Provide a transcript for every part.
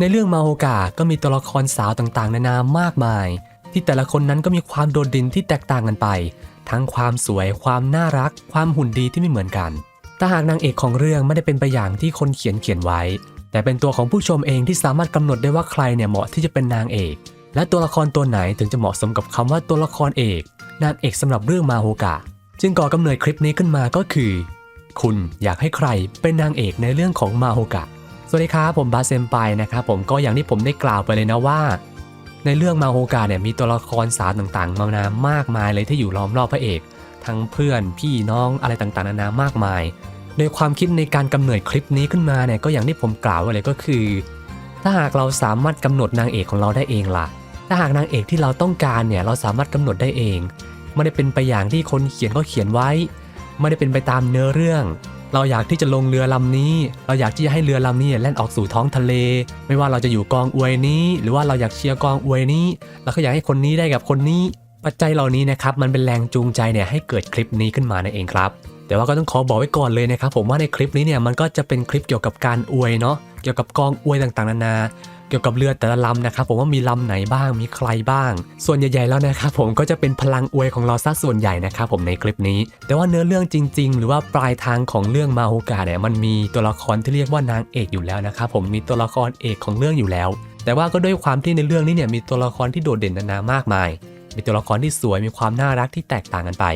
ในเรื่องมาโฮกาก็มีตัวละครสาวต่างๆ นานามากมาย ที่แต่ละคนนั้นก็มีความโดดเด่นที่แตกต่างกันไป ทั้งความสวย ความน่ารัก ความหุ่นดีที่ไม่เหมือนกันถ้าหากนางเอกของเรื่องไม่ได้เป็นไปอย่างที่คนเขียนเขียนไว้ แต่เป็นตัวของผู้ชมเองที่สามารถกำหนดได้ว่าใครเนี่ยเหมาะที่จะเป็นนางเอก และตัวละครตัวไหนถึงจะเหมาะสมกับคำว่าตัวละครเอกนางเอกสำหรับเรื่องมาโฮกะจึงก่อกำเนิดคลิปนี้ขึ้นมาก็คือ คุณอยากให้ใครเป็นนางเอกในเรื่องของมาโฮกะ สวัสดีครับผมบาเซมไปนะครับผมก็อย่างที่ผมได้กล่าวไปเลยนะว่า ในเรื่องมาโฮกาเนี่ยมีตัวละครสาวต่างๆ มานามากมายเลยที่อยู่ล้อมรอบพระเอก ทั้งเพื่อนพี่น้องอะไรต่างๆนานามากมาย โดยความคิดในการกำเนิดคลิปนี้ขึ้นมาเนี่ยก็อย่างที่ผมกล่าวไว้เลยก็คือ ถ้าหากเราสามารถกำหนดนางเอกของเราได้เองล่ะ ถ้าหากนางเอกที่เราต้องการเนี่ยเราสามารถกำหนดได้เองไม่ได้เป็นไปอย่างที่คนเขียนก็เขียนไว้ไม่ได้เป็นไปตามเนื้อเรื่อง เราอยากที่จะลงเรือลำนี้ เราอยากที่จะให้เรือลำนี้แล่นออกสู่ท้องทะเล ไม่ว่าเราจะอยู่กองอวยนี้ หรือว่าเราอยากเชียร์กองอวยนี้ เราก็อยากให้คนนี้ได้กับคนนี้ ปัจจัยเหล่านี้นะครับมันเป็นแรงจูงใจเนี่ยให้เกิดคลิปนี้ขึ้นมานั่นเองครับ แต่ว่าก็ต้องขอบอกไว้ก่อนเลยนะครับผมว่าในคลิปนี้เนี่ยมันก็จะเป็นคลิปเกี่ยวกับการอวยเนาะเกี่ยวกับกองอวยต่างๆนานา เกี่ยวกับเรือแต่ละลำนะครับผมว่ามีลำไหนบ้างมีใครบ้าง ส่วนใหญ่ๆแล้วนะครับผมก็จะเป็นพลังอวยของเราซะส่วนใหญ่นะครับผมในคลิปนี้ แต่ว่าเนื้อเรื่องจริง ๆ หรือว่าปลายทางของเรื่องมาโฮกาเนี่ยมันมีตัวละครที่เรียกว่านางเอกอยู่แล้วนะครับผมมีตัวละครเอกของเรื่องอยู่แล้ว แต่ว่าก็ด้วยความที่ในเรื่องนี้เนี่ยมีตัวละครที่โดดเด่นนานามากมาย มีตัวละครที่สวยมีความน่ารักที่แตกต่างกันไป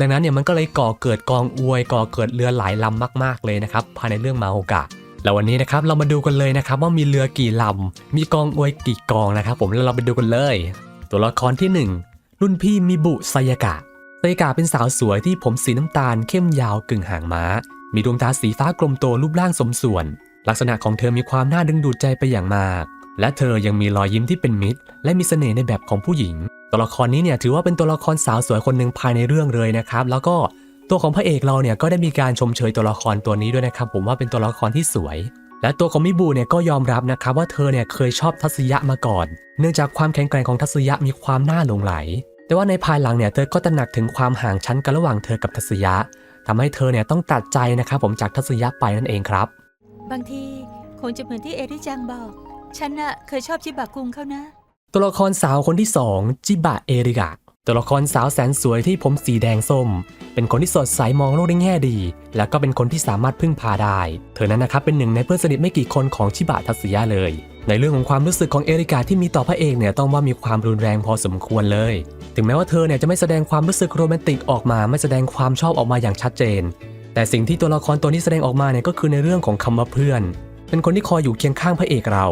ดังนั้นเนี่ยมันก็เลยก่อเกิดกองอวยก่อเกิดเรือหลายลำมาก ๆเลยนะครับภายในเรื่องมาโฮกะ แล้ววันนี้นะครับเรามาดูกันเลยนะครับว่ามีเรือกี่ลำ มีกองอวยกี่กองนะครับ ผมแล้วเราไปดูกันเลย ตัวละครที่ 1 รุ่นพี่มิบุไซยากะไซยากะเป็นสาวสวยที่ผมสีน้ำตาลเข้มยาวกึ่งหางม้า มีดวงตาสีฟ้ากลมโตรูปร่างสมส่วน ลักษณะของเธอมีความน่าดึงดูดใจไปอย่างมาก และเธอยังมีรอยยิ้มที่เป็นมิตร และมีเสน่ห์ในแบบของผู้หญิง ตัวละครนี้เนี่ยถือว่าเป็นตัวละครสาวสวยคนหนึ่งภายในเรื่องเลยนะครับแล้วก็ ตัวของพระเอกเราเนี่ยก็ได้มีการชมเชยตัวละครตัวนี้ด้วยนะครับ ผมว่าเป็นตัวละครที่สวย และตัวของมิบูเนี่ยก็ยอมรับนะครับว่าเธอเนี่ยเคยชอบทัศยะมาก่อน เนื่องจากความแข็งแกร่งของทัศยะมีความน่าหลงไหล แต่ว่าในภายหลังเนี่ยเธอก็ตระหนักถึงความห่างชั้นกันระหว่างเธอกับทัศยะทำให้เธอเนี่ยต้องตัดใจนะครับผมจากทัศยะไปนั่นเองครับ บางทีคงจะเหมือนที่เอริจังบอก ฉันน่ะเคยชอบชิบะกุงเขานะ ตัวละครสาวคนที่ 2 จิบะเอริกะ ตัวละครสาวแสนสวยที่ผมสีแดงส้ม เป็นคนที่สดใสมองโลกในแง่ดี แล้วก็เป็นคนที่สามารถพึ่งพาได้ เธอนั้นนะครับเป็นหนึ่งในเพื่อนสนิทไม่กี่คนของชิบะทัศยะเลย ในเรื่องของความรู้สึกของเอริกาที่มีต่อพระเอกเนี่ยต้องว่ามีความรุนแรงพอสมควรเลย ถึงแม้ว่าเธอเนี่ยจะไม่แสดงความรู้สึกโรแมนติกออกมาไม่แสดงความชอบออกมาอย่างชัดเจน แต่สิ่งที่ตัวละครตัวนี้แสดงออกมาเนี่ยก็คือในเรื่องของคำว่าเพื่อน เป็นคนที่คอยอยู่เคียงข้างพระเอกเรา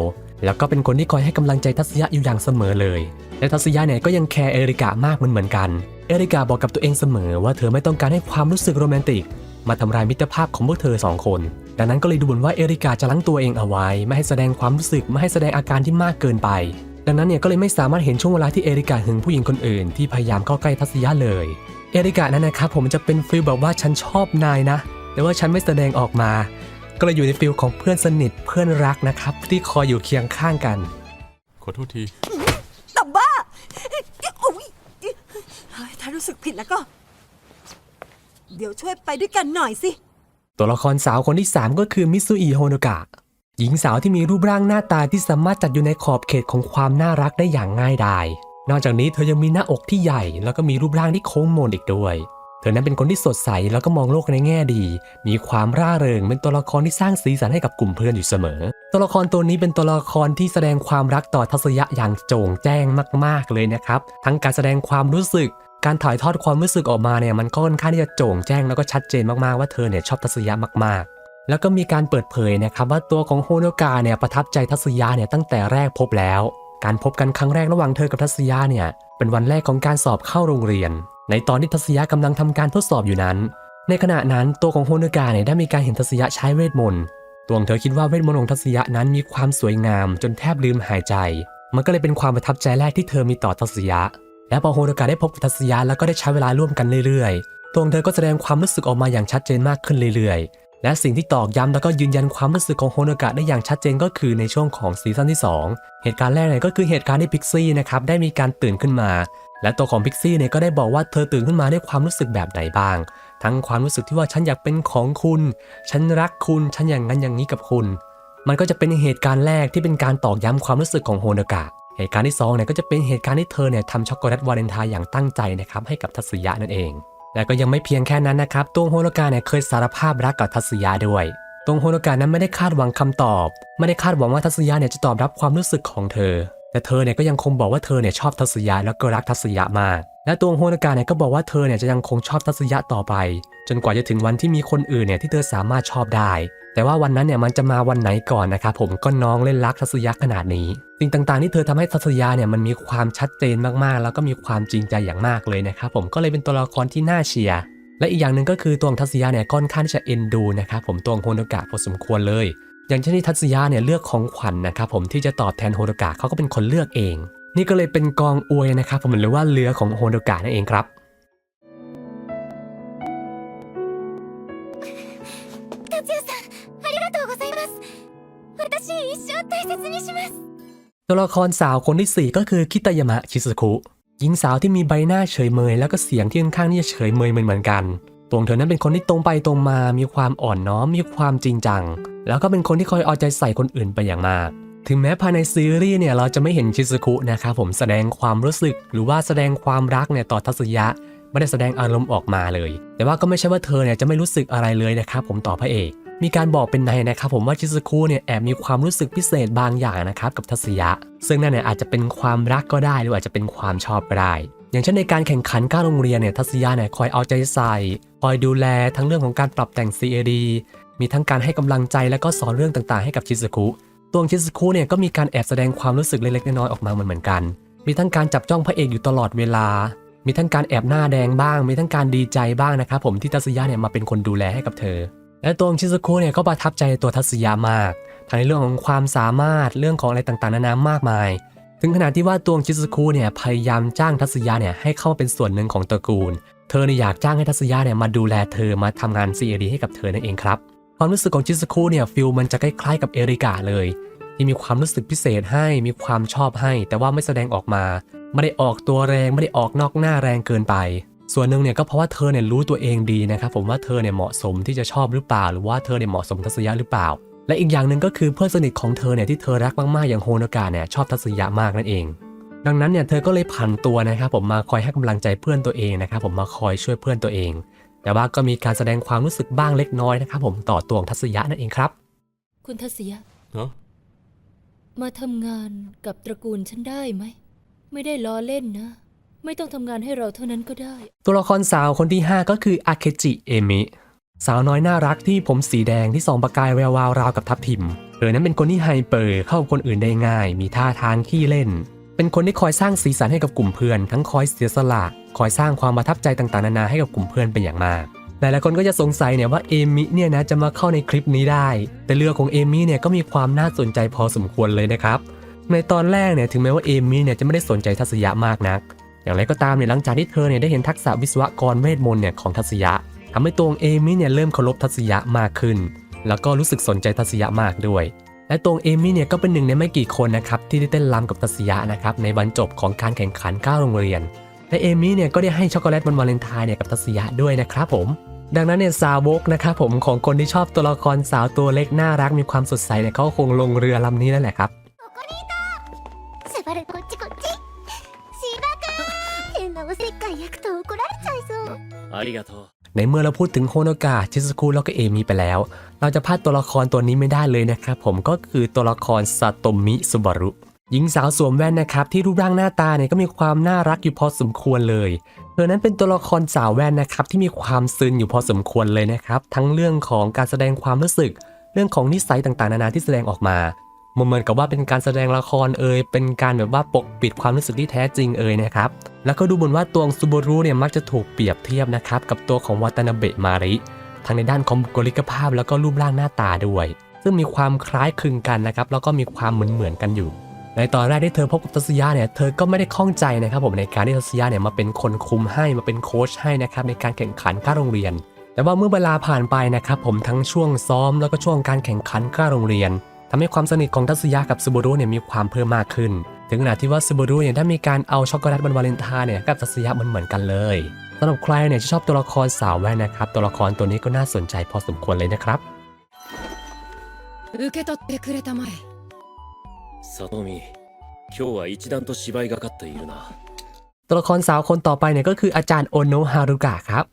แล้วก็เป็นคนที่คอยให้กำลังใจทัศยะอยู่อย่างเสมอเลย และทัศยะเนี่ยก็ยังแคร์เอริกามากเหมือนเหมือนกัน เอริกาบอกกับตัวเองเสมอว่าเธอไม่ต้องการให้ความรู้สึกโรแมนติก มาทำลายมิตรภาพของพวกเธอสองคน ดังนั้นก็เลยดูเหมือนว่าเอริกาจะลังตัวเองเอาไว้ ไม่ให้แสดงความรู้สึกไม่ให้แสดงอาการที่มากเกินไป ดังนั้นเนี่ยก็เลยไม่สามารถเห็นช่วงเวลาที่เอริกาหึงผู้หญิงคนอื่นที่พยายามเข้าใกล้ทัศยะเลย เอริกานั้นนะครับผมจะเป็นฟิลแบบว่าฉันชอบนายนะ แต่ว่าฉันไม่แสดงออกมา ก็เลยอยู่ในฟิลของเพื่อนสนิทเพื่อนรักนะครับที่คอยอยู่เคียงข้างกัน ขอโทษที แต่บ้าอุ๊ยเฮ้ยถ้า รู้สึกผิดแล้วก็ เดี๋ยวช่วยไปด้วยกันหน่อยสิ ตัวละครสาวคนที่ 3 ก็คือมิซุอิโฮโนกะ หญิงสาวที่มีรูปร่างหน้าตาที่สามารถจัดอยู่ในขอบเขตของความน่ารักได้อย่างง่ายดาย นอกจากนี้เธอยังมีหน้าอกที่ใหญ่ แล้วก็มีรูปร่างที่โค้งโมนอีกด้วย เธอนั้นเป็นคนที่สดใสแล้วก็มองโลกในแง่ดี มีความร่าเริงเป็นตัวละครที่สร้างสีสันให้กับกลุ่มเพื่อนอยู่เสมอ ตัวละครตัวนี้เป็นตัวละครที่แสดงความรักต่อทัศยะอย่างโจ่งแจ้งมาก ๆเลยนะครับ ทั้งการแสดงความรู้สึก การถ่ายทอดความรู้สึกออกมาเนี่ยมันก็ค่อนข้างที่จะโจ่งแจ้งแล้วก็ชัดเจนมากๆว่าเธอเนี่ยชอบทัศยะมากๆ แล้วก็มีการเปิดเผยนะครับว่าตัวของโฮโนกาเนี่ยประทับใจทัศยะเนี่ยตั้งแต่แรกพบแล้ว การพบกันครั้งแรกระหว่างเธอกับทัศยะเนี่ยเป็นวันแรกของการสอบเข้าโรงเรียน ในตอนที่ทัศยะกำลังทำการทดสอบอยู่นั้น ในขณะนั้นตัวของโฮโนกาเนี่ยได้มีการเห็นทัศยะใช้เวทมนต์ตัวของเธอคิดว่าเวทมนต์ของทัศยะนั้นมีความสวยงาม จนแทบลืมหายใจ มันก็เลยเป็นความประทับใจแรกที่เธอมีต่อทัศยะ และพอโฮโนกาได้พบกับทัศยะแล้วก็ได้ใช้เวลาร่วมกันเรื่อยๆ ตัวของเธอก็แสดงความรู้สึกออกมาอย่างชัดเจนมากขึ้นเรื่อยๆ และสิ่งที่ตอกย้ำแล้วก็ยืนยันความรู้สึกของโฮโนกะได้อย่างชัดเจนก็คือในช่วงของซีซั่นที่ 2 เหตุการณ์แรกเนี่ยก็คือเหตุการณ์ที่พิกซี่นะครับได้มีการตื่นขึ้นมา และตัวของพิกซี่เนี่ยก็ได้บอกว่าเธอตื่นขึ้นมาด้วยความรู้สึกแบบไหนบ้าง ทั้งความรู้สึกที่ว่าฉันอยากเป็นของคุณ ฉันรักคุณ ฉันอย่างนั้นอย่างนี้กับคุณ มันก็จะเป็นเหตุการณ์แรกที่เป็นการตอกย้ำความรู้สึกของโฮโนกะ เหตุการณ์ที่สองเนี่ยก็จะเป็นเหตุการณ์ที่เธอเนี่ยทำช็อกโกแลตวาเลนไทน์อย่างตั้งใจนะครับให้กับทัศยะนั่นเอง และก็ยังไม่เพียงแค่นั้นนะครับตัวโฮโนกะเนี่ยเคยสารภาพรักกับทัศยะด้วยตรงโฮโนกะนั้นไม่ได้คาดหวังคำตอบ ไม่ได้คาดหวังว่าทัศยะเนี่ยจะตอบรับความรู้สึกของเธอ แต่เธอเนี่ยก็ยังคงบอกว่าเธอเนี่ยชอบทัศยะแล้วก็รักทัศยะมาก และตัวโฮโนกะเนี่ยก็บอกว่าเธอเนี่ยจะยังคงชอบทัศยะต่อไป จนกว่าจะถึงวันที่มีคนอื่นเนี่ยที่เธอสามารถชอบได้ แต่ว่าวันนั้นเนี่ยมันจะมาวันไหนก่อนนะครับผมก็น้องเล่นรักทัศยะขนาดนี้ สิ่งต่างๆที่เธอทำให้ทัศยะเนี่ยมันมีความชัดเจนมากๆ แล้วก็มีความจริงใจอย่างมากเลยนะครับผมก็เลยเป็นตัวละครที่น่าเชียร์และอีกอย่างหนึ่งก็คือตัวของทัศยะเนี่ยค่อนข้างที่จะเอ็นดูนะครับผมตัวของโฮโนกะพอสมควรเลย อย่างเช่นที่ทัศยะเนี่ยเลือกของขวัญนะครับผมที่จะตอบแทนโฮโนกะเขาก็เป็นคนเลือกเอง นี่ก็เลยเป็นกองอวยนะครับผมหรือว่าเรือของโฮโนกะนั่นเองครับ 大切にします ตัวละครสาวคนที่ 4 ก็คือคิตายามะชิซุคุหญิงสาวที่มีใบหน้าเฉยเมย แล้วก็เสียงที่ค่อนข้างที่จะเฉยเมยเหมือนๆกัน ตัวของเธอนั้นเป็นคนที่ตรงไปตรงมา มีความอ่อนน้อม มีความจริงจัง แล้วก็เป็นคนที่คอยเอาใจใส่คนอื่นไปอย่างมาก ถึงแม้ภายในซีรีส์เนี่ยเราจะไม่เห็นชิซุคุนะครับผมแสดงความรู้สึก หรือว่าแสดงความรักเนี่ยต่อทัศยะ ไม่ได้แสดงอารมณ์ออกมาเลย แต่ว่าก็ไม่ใช่ว่าเธอเนี่ยจะไม่รู้สึกอะไรเลยนะครับผมต่อพระเอก มีการบอกเป็นในนะครับผมว่าชิซุคุเนี่ยแอบมีความรู้สึกพิเศษบางอย่างนะครับกับทัศยะ ซึ่งนั่นเนี่ยอาจจะเป็นความรักก็ได้หรืออาจจะเป็นความชอบก็ได้ อย่างเช่นในการแข่งขันก้าวโรงเรียนเนี่ยทัศยะเนี่ยคอยเอาใจใส่ คอยดูแลทั้งเรื่องของการปรับแต่ง CAD มีทั้งการให้กำลังใจและก็สอนเรื่องต่างๆ ให้กับชิซุคุตัวชิซุคุเนี่ยก็มีการแอบแสดงความรู้สึกเล็กๆน้อยๆออกมาเหมือนกัน มีทั้งการจับจ้องพระเอกอยู่ตลอดเวลามีทั้งการแอบหน้าแดงบ้าง มีทั้งการดีใจบ้างนะครับผมที่ทัศยะเนี่ยมาเป็นคนดูแลให้กับเธอ และตัวชิซุคุเนี่ยก็ประทับใจตัวทัศยะมากทั้งในเรื่องของความสามารถเรื่องของอะไรต่างๆนานามากมาย ถึงขนาดที่ว่าตัวชิซุคุเนี่ยพยายามจ้างทัศยะเนี่ยให้เข้ามาเป็นส่วนหนึ่งของตระกูล เธอเนี่ยอยากจ้างให้ทัศยะเนี่ยมาดูแลเธอมาทำงาน CAD ให้กับเธอนั่นเองครับความรู้สึกของชิซุคุเนี่ยฟิลมันจะคล้ายๆกับเอริกาเลย ที่มีความรู้สึกพิเศษให้มีความชอบให้ แต่ว่าไม่แสดงออกมา ไม่ได้ออกตัวแรงไม่ได้ออกนอกหน้าแรงเกินไป ส่วนหนึ่งเนี่ยก็เพราะว่าเธอเนี่ยรู้ตัวเองดีนะครับผมว่าเธอเนี่ยเหมาะสมที่จะชอบหรือเปล่า หรือว่าเธอเนี่ยเหมาะสมทัศยะหรือเปล่า และอีกอย่างหนึ่งก็คือเพื่อนสนิทของเธอเนี่ยที่เธอรักมากๆอย่างโฮโนกะเนี่ยชอบทัศยะมากนั่นเอง ดังนั้นเนี่ยเธอก็เลยผันตัวนะครับผมมาคอยให้กำลังใจเพื่อนตัวเองนะครับผมมาคอยช่วยเพื่อนตัวเอง แต่ว่าก็มีการแสดงความรู้สึกบ้างเล็กน้อยนะครับผมต่อตัวของทัศยะนั่นเองครับ คุณทัศยะฮะมาทำงานกับตระกูลฉันได้ไหม ไม่ได้ล้อเล่นนะ ไม่ต้องทำงานให้เราเท่านั้นก็ได้ ตัวละครสาวคนที่ 5 ก็คืออาเคจิเอมิสาวน้อยน่ารักที่ผมสีแดงที่ส่องประกายแวววาวราวกับทับทิม เธอนั้นเป็นคนที่ไฮเปอร์เข้าคนอื่นได้ง่าย มีท่าทางขี้เล่น เป็นคนที่คอยสร้างสีสันให้กับกลุ่มเพื่อน ทั้งคอยเสียสละ คอยสร้างความประทับใจต่างๆนานาให้กับกลุ่มเพื่อนเป็นอย่างมากหลายๆคนก็จะสงสัยเนี่ยว่าเอมิเนี่ยนะจะมาเข้าในคลิปนี้ได้ แต่เรือของเอมิเนี่ยก็มีความน่าสนใจพอสมควรเลยนะครับ ในตอนแรกเนี่ยถึงแม้ว่าเอมิเนี่ยจะไม่ได้สนใจทัศยะมากนัก อย่างไรก็ตามเนี่ยหลังจากที่เธอเนี่ยได้เห็นทักษะวิศวกรเวทมนต์เนี่ยของทัศยะทำให้ตัวเอมิเนี่ยเริ่มเคารพทัศยะมากขึ้น แล้วก็รู้สึกสนใจทัศยะมากด้วย และตัวเอมิเนี่ยก็เป็นหนึ่งในไม่กี่คนนะครับที่ได้เต้นรำกับทัศยะนะครับในวันจบของการแข่งขันก้าวโรงเรียน และเอมิเนี่ยก็ได้ให้ช็อกโกแลตวันวาเลนไทน์เนี่ยกับทัศยะด้วยนะครับผมดังนั้นเนี่ยสาวกนะครับผมของคนที่ชอบตัวละครสาวตัวเล็กน่ารักมีความสดใสเนี่ยเขาคงลงเรือลำนี้นั่นแหละครับ ในเมื่อเราพูดถึงโฮโนกะชิซุคุแล้วก็เอมิไปแล้ว เราจะพลาดตัวละครตัวนี้ไม่ได้เลยนะครับผมก็คือตัวละครซาโตมิสุบารุหญิงสาวสวมแว่นนะครับที่รูปร่างหน้าตาเนี่ยก็มีความน่ารักอยู่พอสมควรเลยเธอนั้นเป็นตัวละครสาวแว่นนะครับที่มีความซึนอยู่พอสมควรเลยนะครับ ทั้งเรื่องของการแสดงความรู้สึก เรื่องของนิสัยต่างๆ นานาที่แสดงออกมา มันเหมือนกับว่าเป็นการแสดงละครเอ่ยเป็นการแบบว่าปกปิดความรู้สึกที่แท้จริงเอ่ยนะครับแล้วก็ดูเหมือนว่าตัวของซูโบรุเนี่ยมักจะถูกเปรียบเทียบนะครับกับตัวของวาตนาเบะมาริทั้งในด้านของบุคลิกภาพแล้วก็รูปร่างหน้าตาด้วย ซึ่งมีความคล้ายคลึงกันนะครับแล้วก็มีความเหมือนเหมือนกันอยู่ ในตอนแรกที่เธอพบกับทัศยาเนี่ยเธอก็ไม่ได้ข้องใจนะครับผมในการที่ทัศยาเนี่ยมาเป็นคนคุมให้มาเป็นโค้ชให้นะครับในการแข่งขันก้าโรงเรียน แต่ว่าเมื่อเวลาผ่านไปนะครับผมทั้งช่วงซ้อมแล้วก็ช่วงการแข่งขันก้าโรงเรียน ทำให้ความสนิทของทัศยากับซูโบรุเนี่ยมีความเพิ่มมากขึ้น ถึงขนาดที่ว่าซูโบรุเนี่ยได้มีการเอาช็อกโกแลตวันวาเลนไทน์เนี่ยกับทัศยามันเหมือนกันเลยสำหรับใครเนี่ยที่ชอบตัวละครสาวแว่นนะครับตัวละครตัวนี้ก็น่าสนใจพอสมควรเลยนะครับ 受け取ってくれたまえ里見今日は一段と芝居がかっているな ตัวละครสาวคนต่อไปเนี่ยก็คืออาจารย์โอโนะฮารุกะครับ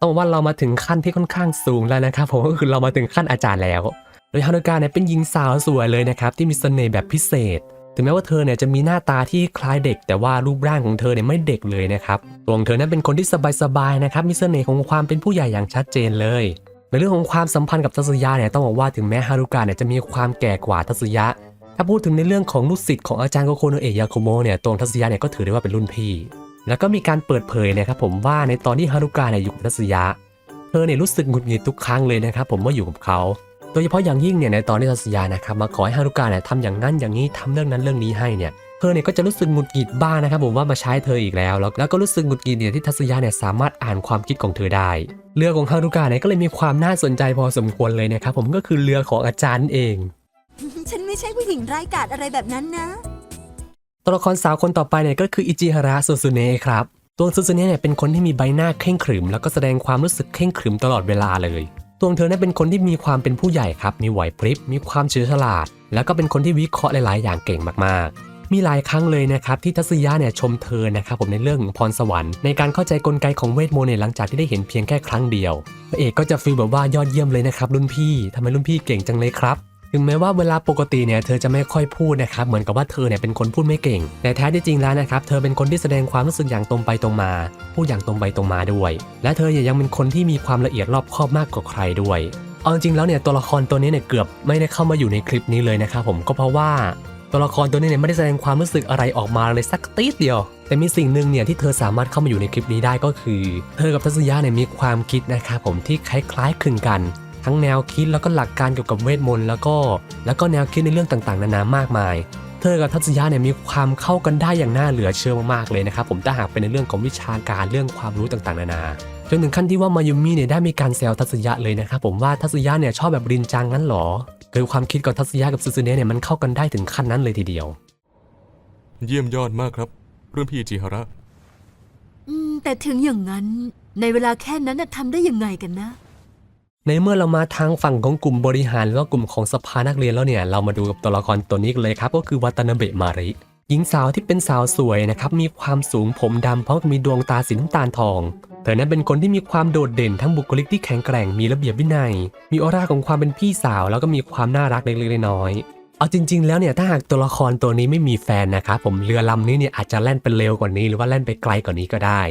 ต้องบอกว่าเรามาถึงขั้นที่ค่อนข้างสูงแล้วนะครับผมก็คือเรามาถึงขั้นอาจารย์แล้ว โดยฮารุกะเนี่ยเป็นหญิงสาวสวยเลยนะครับที่มีเสน่ห์แบบพิเศษ ถึงแม้ว่าเธอเนี่ยจะมีหน้าตาที่คล้ายเด็ก แต่ว่ารูปร่างของเธอเนี่ยไม่เด็กเลยนะครับตัวของเธอนั้นเป็นคนที่สบายๆนะครับมีเสน่ห์ของความเป็นผู้ใหญ่อย่างชัดเจนเลยในเรื่องของความสัมพันธ์กับทัศยะเนี่ยต้องบอกว่าถึงแม้ฮารุกะเนี่ยจะมีความแก่กว่าทัศยะ ถ้าพูดถึงในเรื่องของลูกศิษย์ของอาจารย์โกโคโนเอะยาโคโมะเนี่ยตวงทัศยะเนี่ยก็ถือได้ว่าเป็นรุ่นพี่ แล้วก็มีการเปิดเผยนะครับผมว่าในตอนที่ฮารุกะเนี่ยอยู่กับทัศยะ เธอเนี่ยรู้สึกหงุดหงิดทุกครั้งเลยนะครับผมว่าอยู่กับเขา โดยเฉพาะอย่างยิ่งเนี่ยในตอนที่ทัศยะนะครับมาขอให้ฮารุกะเนี่ยทำอย่างนั้นอย่างนี้ทำเรื่องนั้นเรื่องนี้ให้เนี่ยเธอเนี่ยก็จะรู้สึกหงุดหงิดบ้างนะครับผมว่ามาใช้เธออีกแล้ว แล้วแล้วก็รู้สึกหงุดหงิดเนี่ยที่ทัศยะเนี่ยสามารถอ่านความคิดของเธอได้ เรือของฮารุกะเนี่ยก็เลยมีความน่าสนใจพอสมควรเลยนะครับผมก็คือเรือของอาจารย์เอง ฉันไม่ใช่ผู้หญิงไร้ายกาจอะไรแบบนั้นนะตัวละครสาวคนต่อไปเนี่ยก็คืออิจิฮาระซูซุเนะครับตัวซูซุเนะเนี่ยเป็นคนที่มีใบหน้าเคร่งขรึม แล้วก็แสดงความรู้สึกเคร่งขรึมตลอดเวลาเลย ตัวเธอนั้นเป็นคนที่มีความเป็นผู้ใหญ่ครับ มีไหวพริบ มีความเฉลียวฉลาด แล้วก็เป็นคนที่วิเคราะห์หลาย ๆ อย่างเก่งมาก ๆ มีหลายครั้งเลยนะครับที่ทัศยะเนี่ยชมเธอนะครับผมในเรื่องของพรสวรรค์ในการเข้าใจกลไกของเวทมนต์เนี่ยหลังจากที่ได้เห็นเพียงแค่ครั้งเดียวพระเอกก็จะฟีลแบบว่ายอดเยี่ยมเลยนะครับรุ่นพี่ทำไมรุ่นพี่เก่งจังเลยครับ ถึงแม้ว่าเวลาปกติเนี่ยเธอจะไม่ค่อยพูดนะครับเหมือนกับว่าเธอเนี่ยเป็นคนพูดไม่เก่ง แต่แท้ที่จริงแล้วนะครับเธอเป็นคนที่แสดงความรู้สึกอย่างตรงไปตรงมา พูดอย่างตรงไปตรงมาด้วย และเธอยังเป็นคนที่มีความละเอียดรอบคอบมากกว่าใครด้วยเอาจริงๆแล้วเนี่ยตัวละครตัวนี้เนี่ยเกือบไม่ได้เข้ามาอยู่ในคลิปนี้เลยนะครับผมก็เพราะว่าตัวละครตัวนี้เนี่ยไม่ได้แสดงความรู้สึกอะไรออกมาเลยสักตีดเดียว แต่มีสิ่งหนึ่งเนี่ยที่เธอสามารถเข้ามาอยู่ในคลิปนี้ได้ก็คือ เธอกับทัศยะเนี่ยมีความคิดนะครับผมที่คล้ายๆคลึงกัน ทั้งแนวคิดแล้วก็หลักการเกี่ยวกับเวทมนต์แล้วก็แล้วก็แนวคิดในเรื่องต่างๆ นานามากมาย เธอกับทัศยะเนี่ยมีความเข้ากันได้อย่างน่าเหลือเชื่อมากๆเลยนะครับผมถ้าหากเป็นในเรื่องของวิชาการเรื่องความรู้ต่างๆ นานาจนถึงขั้นที่ว่ามายุมิเนี่ยได้มีการแซวทัศยะเลยนะครับผมว่าทัศยะเนี่ยชอบแบบรินจังงั้นหรอคือความคิดกับทัศยะกับซูซูเนะเนี่ยมันเข้ากันได้ถึงขั้นนั้นเลยทีเดียว เยี่ยมยอดมากครับรุ่นพี่จิฮาระ อืมแต่ถึงอย่างนั้นในเวลาแค่นั้นน่ะทำได้ยังไงกันนะ ในเมื่อเรามาทางฝั่งของกลุ่มบริหารแล้วก็กลุ่มของสภานักเรียนแล้วเนี่ยเรามาดูกับตัวละครตัวนี้กันเลยครับก็คือวัตนาเบะมาริหญิงสาวที่เป็นสาวสวยนะครับมีความสูงผมดำเพราะมีดวงตาสีน้ำตาลทอง เธอนั้นเป็นคนที่มีความโดดเด่นทั้งบุคลิกที่แข็งแกร่งมีระเบียบวินัย มีออร่าของความเป็นพี่สาว แล้วก็มีความน่ารักเล็กๆน้อยๆเอาจริง ๆ แล้วเนี่ยถ้าหากตัวละครตัวนี้ไม่มีแฟนนะครับผมเรือลำนี้เนี่ยอาจจะแล่นไปเร็วกว่านี้ หรือว่าแล่นไปไกลกว่านี้ก็ได้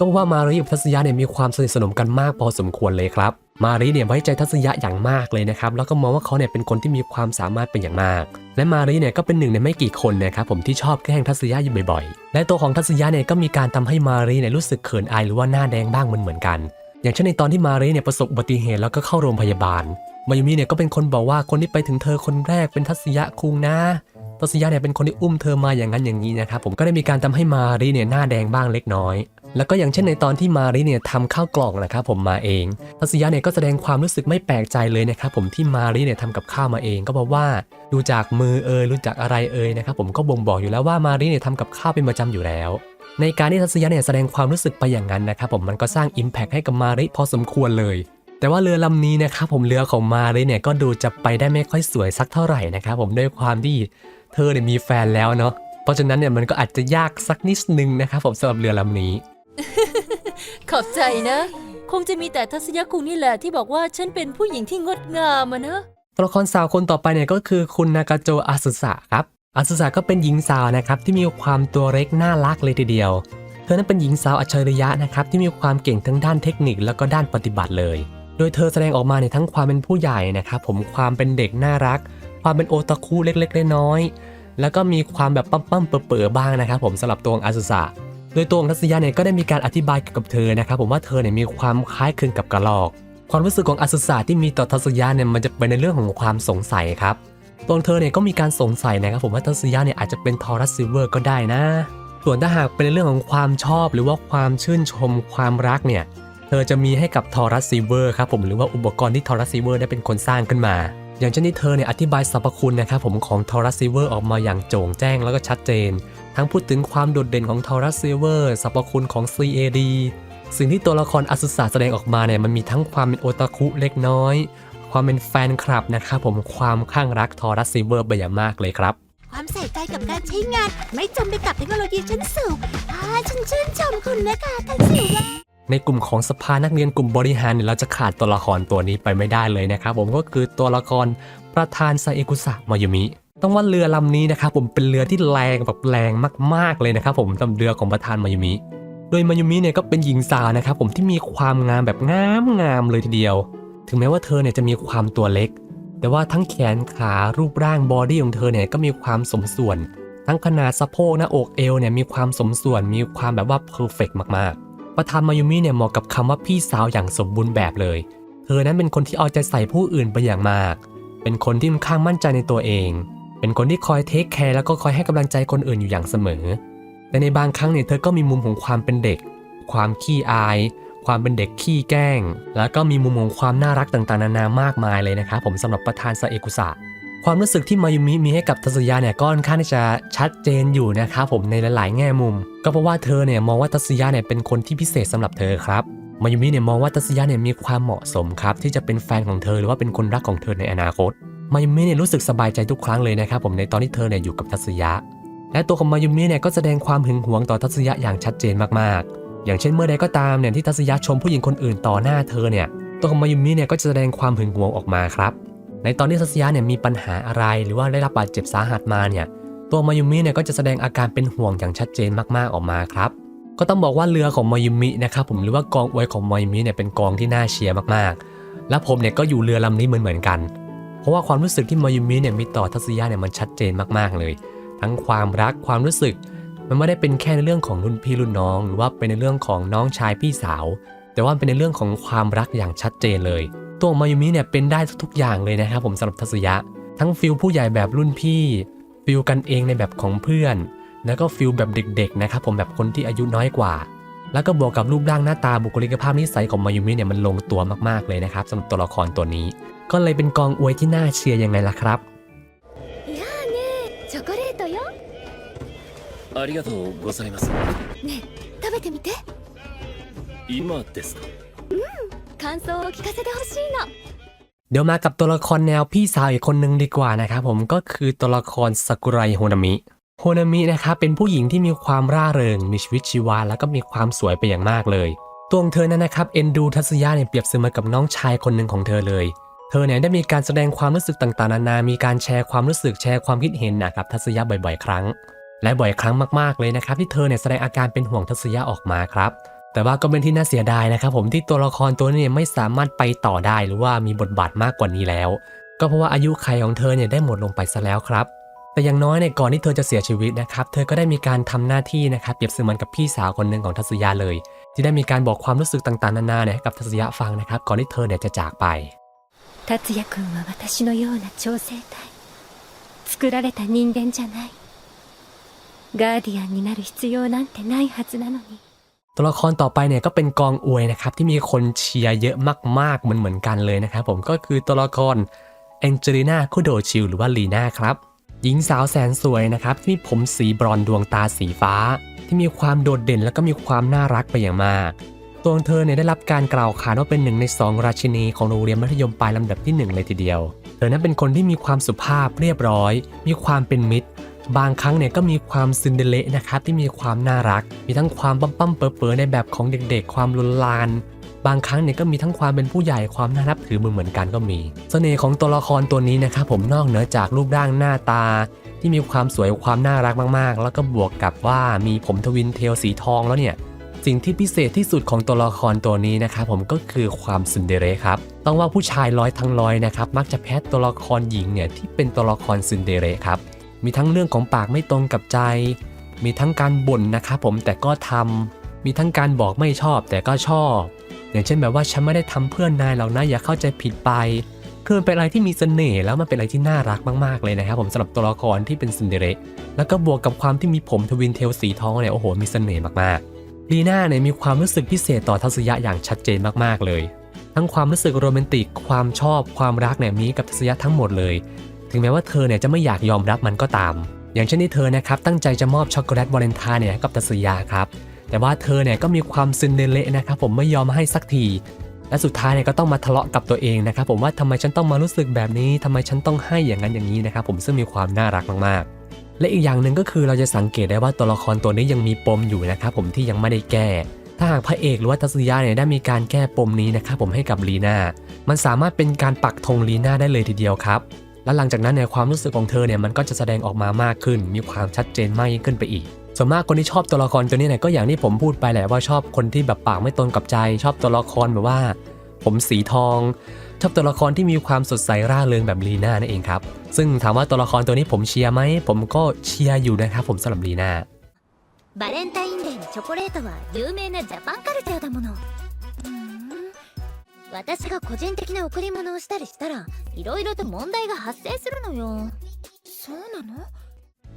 ต้องว่ามาริกับทัศยะเนี่ยมีความสนิทสนมกันมากพอสมควรเลยครับ มาริเนี่ยไว้ใจทัศยะอย่างมากเลยนะครับ แล้วก็มองว่าเขาเนี่ยเป็นคนที่มีความสามารถเป็นอย่างมาก และมาริเนี่ยก็เป็นหนึ่งในไม่กี่คนนะครับผมที่ชอบแกล้งทัศยะอยู่บ่อยๆ และตัวของทัศยะเนี่ยก็มีการทำให้มาริเนี่ยรู้สึกเขินอายหรือว่าหน้าแดงบ้างเหมือนเหมือนกัน อย่างเช่นในตอนที่มาริเนี่ยประสบอุบัติเหตุแล้วก็เข้าโรงพยาบาล มายุมิเนี่ยก็เป็นคนบอกว่าคนที่ไปถึงเธอคนแรกเป็นทัศยะคุงนะทัศยะเนี่ยเป็นคนที่อุ้มเธอมาอย่างนั้นอย่างนี้นะครับผมก็ได้มีการทำให้มารีเนี่ยหน้าแดงบ้างเล็กน้อย แล้วก็อย่างเช่นในตอนที่มารีเนี่ยทำข้าวกล่องนะครับผมมาเองทัศยะเนี่ยก็แสดงความรู้สึกไม่แปลกใจเลยนะครับผมที่มารีเนี่ยทำกับข้าวมาเอง ก็เพราะว่าดูจากมือเอยรู้จักอะไรเอยนะครับผมก็บ่งบอกอยู่แล้วว่ามารีเนี่ยทำกับข้าวเป็นประจำอยู่แล้ว ในการที่ทัศยะเนี่ยแสดงความรู้สึกไปอย่างนั้นนะครับผมมันก็สร้าง Impact ให้กับมาริพอสมควรเลยแต่ว่าเรือลำนี้นะครับผมเรือของมาริเนี่ยก็ดูจะไปได้ไม่ค่อยสวยสักเท่าไหร่นะครับผมด้วยความที่เธอเนี่ยมีแฟนแล้วเนาะเพราะฉะนั้นเนี่ยมันก็อาจจะยากสักนิดนึงนะครับผมสำหรับเรือลำนี้ ขอบใจนะ คงจะมีแต่ทัศยคุงนี่แหละที่บอกว่าฉันเป็นผู้หญิงที่งดงามอะนะ ตัวละครสาวคนต่อไปเนี่ยก็คือคุณนากาโจอาสุสะครับ อาสุสะก็เป็นหญิงสาวนะครับที่มีความตัวเล็กน่ารักเลยทีเดียว เธอนั้นเป็นหญิงสาวอัจฉริยะนะครับที่มีความเก่งทั้งด้านเทคนิคแล้วก็ด้านปฏิบัติเลย โดยเธอแสดงออกมาในทั้งความเป็นผู้ใหญ่นะครับผมความเป็นเด็กน่ารัก ความเป็นโอตาคุเล็กๆน้อยๆแล้วก็มีความแบบปั้มๆเป๋อๆบ้างนะครับผมสำหรับตัวของอาสุสะ โดยตัวของทัศยะเนี่ยก็ได้มีการอธิบายเกี่ยวกับเธอนะครับผมว่าเธอเนี่ยมีความคล้ายคลึงกับกระรอก ความรู้สึกของอาสุสะที่มีต่อทัศยะเนี่ยมันจะเป็นในเรื่องของความสงสัยครับตัวเธอเนี่ยก็มีการสงสัยนะครับผมว่าทัศยะเนี่ยอาจจะเป็นทอรัสซิเวอร์ก็ได้นะ ส่วนถ้าหากเป็นในเรื่องของความชอบหรือว่าความชื่นชมความรักเนี่ยเธอจะมีให้กับทอรัสซิเวอร์ครับผมหรือว่าอุปกรณ์ที่ทอรัสซิเวอร์ได้เป็นคนสร้างขึ้นมา อย่างเช่นที่เธอเนี่ยอธิบายสรรพคุณนะครับผมของทอรัสซิลเวอร์ออกมาอย่างโจ่งแจ้งแล้วก็ชัดเจน ทั้งพูดถึงความโดดเด่นของทอรัสซิลเวอร์สรรพคุณของ CAD สิ่งที่ตัวละครอสุสาแสดงออกมาเนี่ยมันมีทั้งความเป็นโอตาคุเล็กน้อย ความเป็นแฟนคลับนะครับผมความข้างรักทอรัสซิเวอร์ไปอย่างมากเลยครับ ความใส่ใจกับการใช้งาน ไม่จมไปกับเทคโนโลยีชั้นสูงอ่าฉันชื่นชมคุณนะคะท่านสิวะ ในกลุ่มของสภานักเรียนกลุ่มบริหารเนี่ยเราจะขาดตัวละครตัวนี้ไปไม่ได้เลยนะครับ ผมก็คือตัวละครประธานไซเอกุสะมายุมิต้องว่าเรือลำนี้นะครับผมเป็นเรือที่แรงแบบแรงมากๆเลยนะครับผมสำหรับเรือของประธานมายุมิโดยมายุมิเนี่ยก็เป็นหญิงสาวนะครับผมที่มีความงามแบบงามงามๆเลยทีเดียว ถึงแม้ว่าเธอเนี่ยจะมีความตัวเล็ก แต่ว่าทั้งแขนขารูปร่างบอดี้ของเธอเนี่ยก็มีความสมส่วน ทั้งขนาดสะโพกหน้าอกเอวเนี่ยมีความสมส่วนมีความแบบว่าเพอร์เฟกมากๆ ประธานมายุมิเนี่ยเหมาะกับคำว่าพี่สาวอย่างสมบูรณ์แบบเลย เธอนั้นเป็นคนที่เอาใจใส่ผู้อื่นไปอย่างมาก เป็นคนที่ค่อนข้างมั่นใจในตัวเอง เป็นคนที่คอยเทคแคร์แล้วก็คอยให้กำลังใจคนอื่นอยู่อย่างเสมอ แต่ในบางครั้งเนี่ยเธอก็มีมุมของความเป็นเด็ก ความขี้อาย ความเป็นเด็กขี้แกล้ง แล้วก็มีมุมของความน่ารักต่างๆ นานามากมายเลยนะครับผมสำหรับประธานซาเอกุสะ ความรู้สึกที่มายุมิมีให้กับทัศยาเนี่ยก็ค่อนข้างที่จะชัดเจนอยู่นะครับผมในหลาย ๆ แง่มุม ก็เพราะว่าเธอเนี่ยมองว่าทัศยาเนี่ยเป็นคนที่พิเศษสำหรับเธอครับมายุมิเนี่ยมองว่าทัศยาเนี่ยมีความเหมาะสมครับที่จะเป็นแฟนของเธอหรือว่าเป็นคนรักของเธอในอนาคต มายุมิเนี่ยรู้สึกสบายใจทุกครั้งเลยนะครับผมในตอนที่เธอเนี่ยอยู่กับทัศยะและตัวของมายุมิเนี่ยก็แสดงความหึงหวงต่อทัศยะอย่างชัดเจนมาก ๆ อย่างเช่นเมื่อใดก็ตามเนี่ยที่ทัศยะชมผู้หญิงคนอื่นต่อหน้าเธอเนี่ยตัวของมายุมิเนี่ยก็จะแสดงความหึงหวงออกมาครับ ในตอนที่ทัศยะเนี่ยมีปัญหาอะไรหรือว่าได้รับบาดเจ็บสาหัสมาเนี่ยตัวมายุมิเนี่ยก็จะแสดงอาการเป็นห่วงอย่างชัดเจนมากๆออกมาครับ ก็ต้องบอกว่าเรือของมายุมินะครับผมหรือว่ากองอวยของมายุมิเนี่ยเป็นกองที่น่าเชียร์มากๆ และผมเนี่ยก็อยู่เรือลำนี้เหมือนเหมือนกัน เพราะว่าความรู้สึกที่มายุมิเนี่ยมีต่อทัศยะเนี่ยมันชัดเจนมากๆเลย ทั้งความรักความรู้สึก มันไม่ได้เป็นแค่ในเรื่องของรุ่นพี่รุ่นน้อง หรือว่าเป็นในเรื่องของน้องชายพี่สาว แต่ว่าเป็นในเรื่องของความรักอย่างชัดเจนเลย ตัวมายุมิเนี่ยเป็นได้ทุกๆอย่างเลยนะครับผมสำหรับทัศยะ ทั้งฟิลผู้ใหญ่แบบรุ่นพี่ฟิลกันเองในแบบของเพื่อน แล้วก็ฟิลแบบเด็กๆนะครับผมแบบคนที่อายุน้อยกว่า แล้วก็บวกกับรูปร่างหน้าตาบุคลิกภาพนิสัยของมายุมิเนี่ยมันลงตัวมากๆเลยนะครับสำหรับตัวละครตัวนี้ ก็เลยเป็นกองอวยที่น่าเชียร์ยังไงล่ะครับ いやーねチョコレートよありがとうございますねえ食べてみて今ですか 感想を聞かせてほしいの เดี๋ยวมากับตัวละครแนวพี่สาวอีกคนนึงดีกว่านะครับผมก็คือตัวละครซากุไรโฮนามิโฮนามินะครับเป็นผู้หญิงที่มีความร่าเริง มีชีวิตชีวา แล้วก็มีความสวยไปอย่างมากเลย ตัวของเธอนั้นนะครับเอ็นดูทัศยาเนี่ยเปรียบเสมือนกับน้องชายคนหนึ่งของเธอเลย เธอเนี่ยได้มีการแสดงความรู้สึกต่างๆนานา มีการแชร์ความรู้สึกแชร์ความคิดเห็นนะครับทัศยาบ่อยๆ ครั้ง และบ่อยครั้งมากๆเลยนะครับที่เธอเนี่ยแสดงอาการเป็นห่วงทัศยาออกมาครับ แต่ว่าก็เป็นที่น่าเสียดายนะครับผมที่ตัวละครตัวนี้เนี่ยไม่สามารถไปต่อได้หรือว่ามีบทบาทมากกว่านี้แล้ว ก็เพราะว่าอายุขัยของเธอเนี่ยได้หมดลงไปซะแล้วครับ แต่อย่างน้อยเนี่ยก่อนที่เธอจะเสียชีวิตนะครับ เธอก็ได้มีการทำหน้าที่นะครับเปรียบเสมือนกับพี่สาวคนหนึ่งของทัศยาเลย ที่ได้มีการบอกความรู้สึกต่างๆนานาเนี่ยให้กับทัศยาฟังนะครับก่อนที่เธอเนี่ยจะจากไป 達也君は私のような超生体作られた人間じゃないガーディアンになる必要なんてないはずなのに ตัวละครต่อไปเนี่ยก็เป็นกองอวยนะครับที่มีคนเชียร์เยอะมากๆเหมือนเหมือนกันเลยนะครับผมก็คือตัวละครแองเจลิน่าคุโดชิลหรือว่าลีน่าครับหญิงสาวแสนสวยนะครับที่มีผมสีบรอนดวงตาสีฟ้า ที่มีความโดดเด่นและก็มีความน่ารักไปอย่างมากตัวเธอเนี่ยได้รับการกล่าวขานว่าเป็นหนึ่งในสองราชินีของโรงเรียนมัธยมปลายลำดับที่หนึ่งเลยทีเดียว เธอนั้นเป็นคนที่มีความสุภาพเรียบร้อย มีความเป็นมิตร บางครั้งเนี่ยก็มีความซินเดเลนะครับที่มีความน่ารัก มีทั้งความปั๊มปั๊มเป๋อเป๋อๆในแบบของเด็กๆ ความลุนลาน บางครั้งเนี่ยก็มีทั้งความเป็นผู้ใหญ่ความน่านับถือเหมือนเหมือนกันก็มี เสน่ห์ของตัวละครตัวนี้นะครับผมนอกเหนือจากรูปร่างหน้าตา ที่มีความสวยความน่ารักมากๆ แล้วก็บวกกับว่ามีผมทวินเทลสีทองแล้วเนี่ยสิ่งที่พิเศษที่สุดของตัวละครตัวนี้นะครับผมก็คือความซินเดเรลครับต้องว่าผู้ชายร้อยทั้งร้อยนะครับมักจะแพ้ตัวละครหญิงเนี่ยที่เป็นตัวละครซินเดเรลครับ มีทั้งเรื่องของปากไม่ตรงกับใจ มีทั้งการบ่นนะครับผมแต่ก็ทำมีทั้งการบอกไม่ชอบแต่ก็ชอบ อย่างเช่นแบบว่าฉันไม่ได้ทำเพื่อนนายหรอกนะอย่าเข้าใจผิดไปคือมันเป็นอะไรที่มีเสน่ห์แล้วมันเป็นอะไรที่น่ารักมากๆเลยนะครับผมสำหรับตัวละครที่เป็นซินเดเรลล่แล้วก็บวกกับความที่มีผมทวินเทลสีทองเนี่ยโอ้โหมีเสน่ห์มากๆลีน่าเนี่ยมีความรู้สึกพิเศษต่อทัศยะอย่างชัดเจนมากๆเลย ทั้งความรู้สึกโรแมนติกความชอบความรักเนี่ยมีกับทัศยะทั้งหมดเลย ถึงแม้ว่าเธอเนี่ยจะไม่อยากยอมรับมันก็ตาม อย่างเช่นที่เธอนะครับตั้งใจจะมอบช็อกโกแลตวาเลนไทน์เนี่ยให้กับทัศยาครับแต่ว่าเธอเนี่ยก็มีความซินเดเลล่านะครับผมไม่ยอมให้สักที และสุดท้ายเนี่ยก็ต้องมาทะเลาะกับตัวเองนะครับผมว่าทำไมฉันต้องมารู้สึกแบบนี้ทำไมฉันต้องให้อย่างนั้นอย่างนี้นะครับผมซึ่งมีความน่ารักมากๆ และอีกอย่างหนึ่งก็คือเราจะสังเกตได้ว่าตัวละครตัวนี้ยังมีปมอยู่นะครับผมที่ยังไม่ได้แก้ ถ้าหากพระเอกหรือว่าทัศยะเนี่ยได้มีการแก้ปมนี้นะครับผมให้กับลีน่ามันสามารถเป็นการปักธงลีน่าได้เลยทีเดียวครับ และหลังจากนั้นเนี่ยความรู้สึกของเธอเนี่ยมันก็จะแสดงออกมามากขึ้น มีความชัดเจนมากยิ่งขึ้นไปอีก ส่วนมากคนที่ชอบตัวละครตัวนี้เนี่ยก็อย่างที่ผมพูดไปแหละว่าชอบคนที่แบบปากไม่ตรงกับใจ ชอบตัวละครแบบว่า ผมสีทอง ชอบตัวละครที่มีความสดใสร่าเริงแบบลีน่านั่นเองครับ ซึ่งถามว่าตัวละครตัวนี้ผมเชียร์ไหม ผมก็เชียร์อยู่นะครับผมสำหรับลีน่า バレンタインデーのチョコレートは有名なジャパンカルチャーだものうーん 私が個人的な贈り物をしたりしたらいろいろと問題が発生するのよそうなの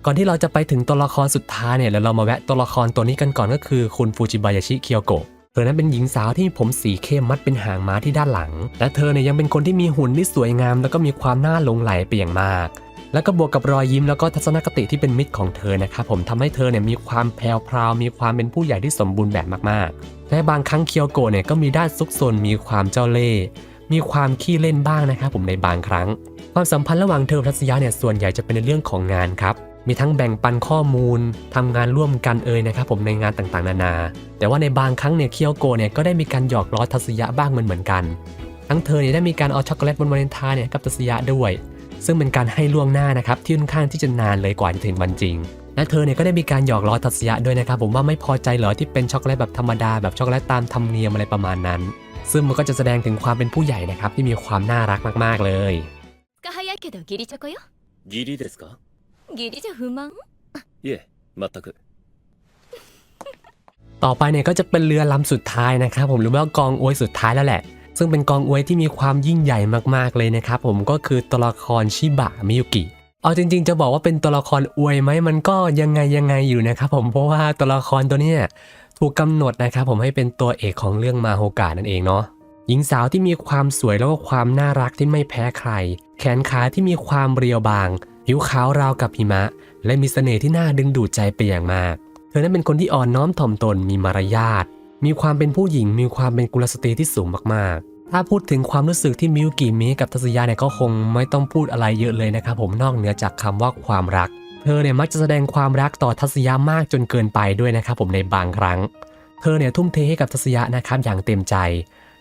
ก่อนที่เราจะไปถึงตัวละครสุดท้ายเนี่ยแล้วเรามาแวะตัวละครตัวนี้กันก่อนก็คือคุณฟูจิบายาชิเคียวโกะเธอนั้นเป็นหญิงสาวที่มีผมสีเข้มมัดเป็นหางม้าที่ด้านหลัง และเธอเนี่ยยังเป็นคนที่มีหุ่นที่สวยงาม แล้วก็มีความน่าหลงไหลไปอย่างมาก แล้วก็บวกกับรอยยิ้มแล้วก็ทัศนคติที่เป็นมิตรของเธอนะครับผมทำให้เธอเนี่ยมีความแพรวพราวมีความเป็นผู้ใหญ่ที่สมบูรณ์แบบมากๆ และบางครั้งเคียวโกะเนี่ยก็มีด้านซุกซนมีความเจ้าเล่ห์มีความขี้เล่นบ้างนะครับผมในบางครั้ง ความสัมพันธ์ระหว่างเธอทัศยะเนี่ยส่วนใหญ่จะเป็นในเรื่องของงานครับมีทั้งแบ่งปันข้อมูลทำงานร่วมกันเอ่ยนะครับผมในงานต่างๆ นานา แต่ว่าในบางครั้งเนี่ยเคียวโกะเนี่ยก็ได้มีการหยอกล้อทัศยะบ้างเหมือนเหมือนกัน ทั้งเธอเนี่ยได้มีการเอาช็อกโกแลตบนวาเลนไทน์เนี่ยกับทัศยะด้วย ซึ่งเป็นการให้ล่วงหน้านะครับที่ค่อนข้างที่จะนานเลยกว่าจะถึงวันจริง และเธอเนี่ยก็ได้มีการหยอกล้อทัศยะด้วยนะครับผมว่าไม่พอใจเหรอที่เป็นช็อกโกแลตแบบธรรมดาแบบช็อกโกแลตตามธรรมเนียมอะไรประมาณนั้น ซึ่งมันก็จะแสดงถึงความเป็นผู้ใหญ่นะครับที่มีความน่ารักมากๆเลย が早いけど義理チョコよ義理ですか義理じゃ不満いえ全く ต่อไปเนี่ยก็จะเป็นเรือลำสุดท้ายนะครับผมหรือว่ากองอวยสุดท้ายแล้วแหละ ซึ่งเป็นกองอวยที่มีความยิ่งใหญ่มากๆเลยนะครับผมก็คือตัวละครชิบะมิยุกิ เอาจริง ๆ จะบอกว่าเป็นตัวละครอวยไหมมันก็ยังไงยังไงอยู่นะครับผมเพราะว่าตัวละครตัวเนี้ยถูกกำหนดนะครับผมให้เป็นตัวเอกของเรื่องมาโฮกะนั่นเองเนาะหญิงสาวที่มีความสวยแล้วก็ความน่ารักที่ไม่แพ้ใคร แขนขาที่มีความเรียวบาง ผิวขาวราวกับหิมะ และมีเสน่ห์ที่น่าดึงดูดใจไปอย่างมาก เธอนั้นเป็นคนที่อ่อนน้อมถ่อมตนมีมารยาทมีความเป็นผู้หญิงมีความเป็นกุลสตรีที่สูงมาก ถ้าพูดถึงความรู้สึกที่มิวกิมีกับทัศยาเนี่ยก็คงไม่ต้องพูดอะไรเยอะเลยนะครับผมนอกเหนือจากคำว่าความรัก เธอเนี่ยมักจะแสดงความรักต่อทัศยามากจนเกินไปด้วยนะครับผมในบางครั้ง เธอเนี่ยทุ่มเทให้กับทัศยะนะครับอย่างเต็มใจ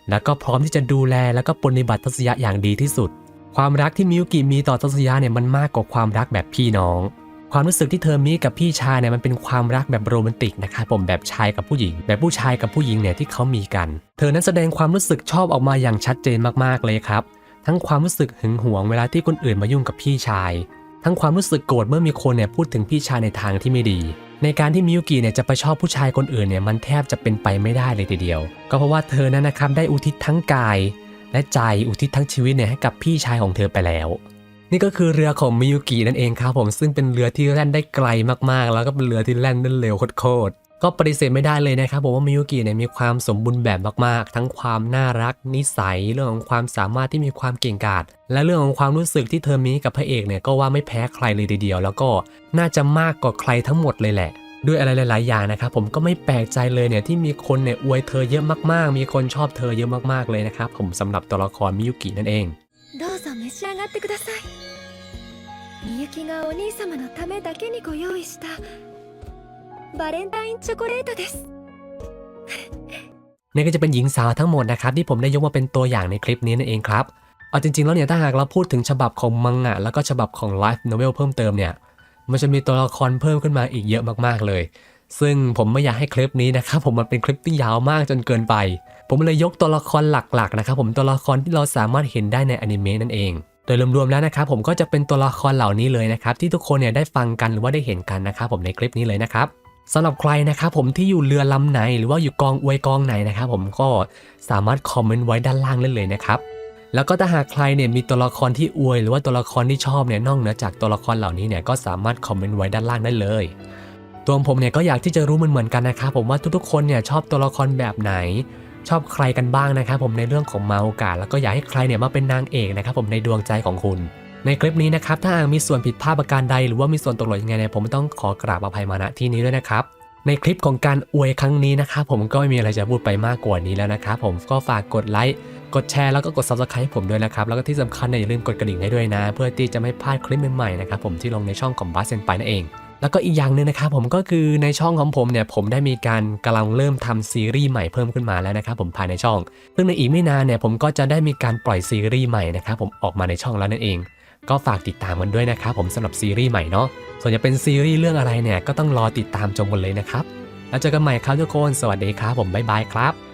แล้วก็พร้อมที่จะดูแลแล้วก็ปฏิบัติทัศยะอย่างดีที่สุด ความรักที่มิวกิมีต่อทัศยะเนี่ยมันมากกว่าความรักแบบพี่น้อง ความรู้สึกที่เธอมีกับพี่ชายเนี่ยมันเป็นความรักแบบโรแมนติกนะครับผมแบบชายกับผู้หญิง แบบผู้ชายกับผู้หญิงเนี่ยที่เขามีกัน เธอนั้นแสดงความรู้สึกชอบออกมาอย่างชัดเจนมากๆเลยครับ ทั้งความรู้สึกหึงหวงเวลาที่คนอื่นมายุ่งกับพี่ชาย ทั้งความรู้สึกโกรธเมื่อมีคนเนี่ยพูดถึงพี่ชายในทางที่ไม่ดี ในการที่มิยุกิเนี่ยจะไปชอบผู้ชายคนอื่นเนี่ยมันแทบจะเป็นไปไม่ได้เลยทีเดียว ก็เพราะว่าเธอนั้นนะครับได้อุทิศทั้งกาย และใจอุทิศทั้งชีวิตเนี่ยให้กับพี่ชายของเธอไปแล้ว นี่ก็คือเรือของมิยุกินั่นเองครับผมซึ่งเป็นเรือที่แล่นได้ไกลมากๆ แล้วก็เป็นเรือที่แล่นได้เร็วโคตรๆก็ปฏิเสธไม่ได้เลยนะครับผมว่ามิยุกิเนี่ยมีความสมบูรณ์แบบมากๆ ทั้งความน่ารัก นิสัยเรื่องของความสามารถที่มีความเก่งกาจและเรื่องของความรู้สึกที่เธอมีกับพระเอกเนี่ยก็ว่าไม่แพ้ใครเลยทีเดียว แล้วก็น่าจะมากกว่าใครทั้งหมดเลยแหละด้วยอะไรหลาย ๆ อย่างนะครับผมก็ไม่แปลกใจเลยเนี่ยที่มีคนเนี่ยอวยเธอเยอะมากๆ มีคนชอบเธอเยอะมากๆเลยนะครับผมสำหรับตัวละครมิยุกินั่นเอง どうぞ召し上がってくださいみゆきがお兄様のためだけにご用意したバレンタインチョコレートです นี่ก็จะเป็นหญิงสาวทั้งหมดนะครับที่ผมได้ยกมาเป็นตัวอย่างในคลิปนี้นั่นเองครับ เอาจริงๆแล้วเนี่ยถ้าหากเราพูดถึงฉบับของมังงะแล้วก็ฉบับของไลฟ์โนเวลเพิ่มเติมเนี่ย มันจะมีตัวละครเพิ่มขึ้นมาอีกเยอะมากๆเลย ซึ่งผมไม่อยากให้คลิปนี้นะครับผมมันเป็นคลิปที่ยาวมากจนเกินไป ผมเลยยกตัวละครหลักๆนะครับผมตัวละครที่เราสามารถเห็นได้ในอนิเมะนั่นเอง โดยรวมๆแล้วนะครับผมก็จะเป็นตัวละครเหล่านี้เลยนะครับที่ทุกคนเนี่ยได้ฟังกันหรือว่าได้เห็นกันนะครับผมในคลิปนี้เลยนะครับสำหรับใครนะครับผมที่อยู่เรือลำไหน หรือว่าอยู่กองอวยกองไหนนะครับผมก็สามารถคอมเมนต์ไว้ด้านล่างได้เลยนะครับแล้วก็ถ้าหากใครเนี่ยมีตัวละครที่อวย หรือว่าตัวละครที่ชอบเนี่ยนอกเหนือจากตัวละครเหล่านี้เนี่ยก็สามารถคอมเมนต์ไว้ด้านล่างได้เลย ตัวผมเนี่ยก็อยากที่จะรู้เหมือนกันนะครับผมว่าทุกๆคนเนี่ยชอบตัวละครแบบไหน ชอบใครกันบ้างนะครับผมในเรื่องของมาโอกาส แล้วก็อยากให้ใครเนี่ยมาเป็นนางเอกนะครับผมในดวงใจของคุณ ในคลิปนี้นะครับถ้าหากมีส่วนผิดพลาดประการใด หรือว่ามีส่วนตกหล่นยังไงเนี่ยผมต้องขอกราบอภัยมาณที่นี้ด้วยนะครับในคลิปของการอวยครั้งนี้นะครับผมก็ไม่มีอะไรจะพูดไปมากกว่านี้แล้วนะครับผมก็ฝากกดไลค์กดแชร์แล้วก็กด subscribe ให้ผมด้วยนะครับ แล้วก็ที่สำคัญเนี่ยอย่าลืมกดกระดิ่งให้ด้วยนะ เพื่อที่จะไม่พลาดคลิปใหม่ๆนะครับผมที่ลงในช่องของบัสเซนไปนั่นเอง แล้วก็อีกอย่างหนึ่งนะครับผมก็คือในช่องของผมเนี่ยผมได้มีการกำลังเริ่มทำซีรีส์ใหม่เพิ่มขึ้นมาแล้วนะครับผมภายในช่อง ซึ่งในอีกไม่นานเนี่ยผมก็จะได้มีการปล่อยซีรีส์ใหม่นะครับผมออกมาในช่องแล้วนั่นเอง ก็ฝากติดตามกันด้วยนะครับผมสำหรับซีรีส์ใหม่เนาะส่วนจะเป็นซีรีส์เรื่องอะไรเนี่ยก็ต้องรอติดตามชมกันเลยนะครับแล้วเจอกันใหม่ครับทุกคน สวัสดีครับผมบ๊ายบายครับ